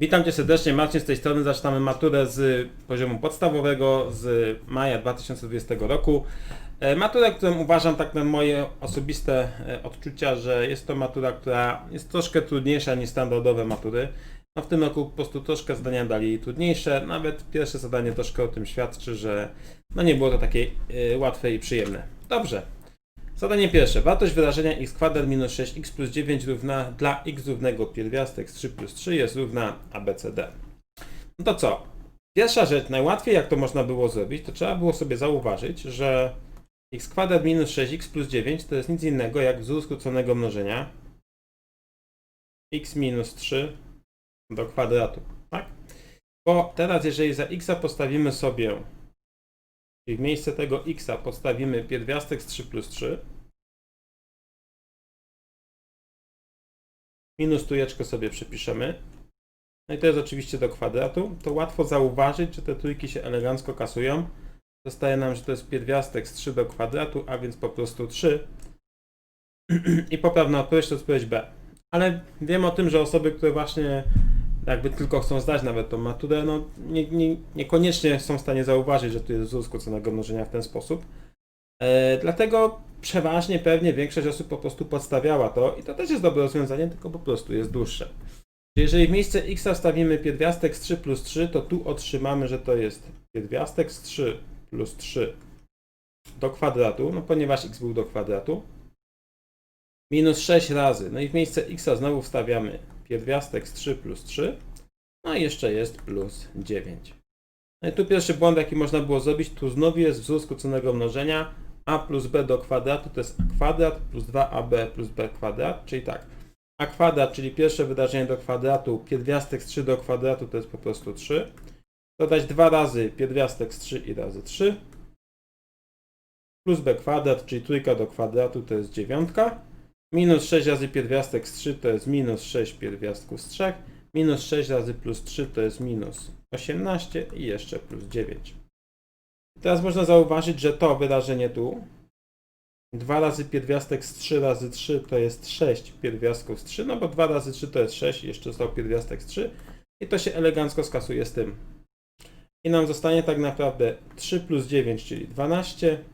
Witam Cię serdecznie, Marcin z tej strony. Zaczynamy maturę z poziomu podstawowego z maja 2020 roku. E, Maturę, którą uważam tak na moje osobiste e, odczucia, że jest to matura, która jest troszkę trudniejsza niż standardowe matury. No w tym roku po prostu troszkę zadania dali trudniejsze. Nawet pierwsze zadanie troszkę o tym świadczy, że no nie było to takie e, łatwe i przyjemne. Dobrze. Zadanie pierwsze. Wartość wyrażenia x kwadrat minus 6x plus 9 równa dla x równego pierwiastek z 3 plus 3 jest równa abcd. No to co? Pierwsza rzecz, najłatwiej jak to można było zrobić, to trzeba było sobie zauważyć, że x kwadrat minus 6x plus 9 to jest nic innego jak wzór skróconego mnożenia x minus 3 do kwadratu, tak? Bo teraz jeżeli za x postawimy sobie i w miejsce tego x podstawimy pierwiastek z 3 plus 3. Minus trójeczkę sobie przypiszemy. No i to jest oczywiście do kwadratu. To łatwo zauważyć, że te trójki się elegancko kasują. Zostaje nam, że to jest pierwiastek z 3 do kwadratu, a więc po prostu 3. I poprawna odpowiedź to odpowiedź B. Ale wiem o tym, że osoby, które właśnie jakby tylko chcą zdać nawet tą maturę, no nie, nie, niekoniecznie są w stanie zauważyć, że tu jest wzór skróconego mnożenia w ten sposób. E, dlatego przeważnie pewnie większość osób po prostu podstawiała to i to też jest dobre rozwiązanie, tylko po prostu jest dłuższe. Jeżeli w miejsce x wstawimy pierwiastek z 3 plus 3, to tu otrzymamy, że to jest pierwiastek z 3 plus 3 do kwadratu, no ponieważ x był do kwadratu, minus 6 razy, no i w miejsce x znowu wstawiamy pierwiastek z 3 plus 3, no i jeszcze jest plus 9. No i tu pierwszy błąd, jaki można było zrobić, tu znowu jest wzór skróconego mnożenia, a plus b do kwadratu to jest a kwadrat plus 2ab plus b kwadrat, czyli tak, a kwadrat, czyli pierwsze wydarzenie do kwadratu, pierwiastek z 3 do kwadratu to jest po prostu 3, dodać 2 razy pierwiastek z 3 i razy 3, plus b kwadrat, czyli trójka do kwadratu to jest dziewiątka, Minus 6 razy pierwiastek z 3 to jest minus 6 pierwiastków z 3. Minus 6 razy plus 3 to jest minus 18 i jeszcze plus 9. Teraz można zauważyć, że to wyrażenie tu 2 razy pierwiastek z 3 razy 3 to jest 6 pierwiastków z 3, no bo 2 razy 3 to jest 6 i jeszcze został pierwiastek z 3 i to się elegancko skasuje z tym. I nam zostanie tak naprawdę 3 plus 9, czyli 12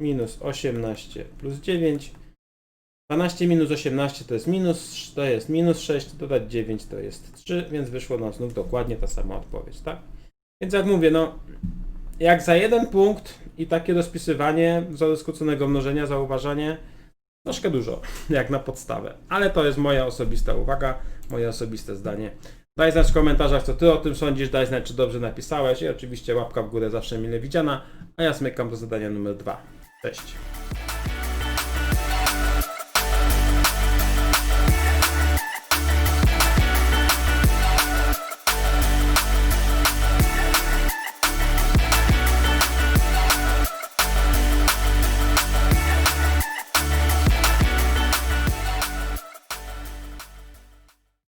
minus 18 plus 9 12 minus 18 to jest minus, to jest minus 6, dodać 9 to jest 3, więc wyszło nam znów dokładnie ta sama odpowiedź, tak? Więc jak mówię, no jak za jeden punkt i takie rozpisywanie wzoru skróconego mnożenia, zauważanie, troszkę dużo, jak na podstawę. Ale to jest moja osobista uwaga, moje osobiste zdanie. Daj znać w komentarzach, co ty o tym sądzisz, daj znać, czy dobrze napisałeś i oczywiście łapka w górę zawsze mile widziana, a ja smykam do zadania numer 2. Cześć.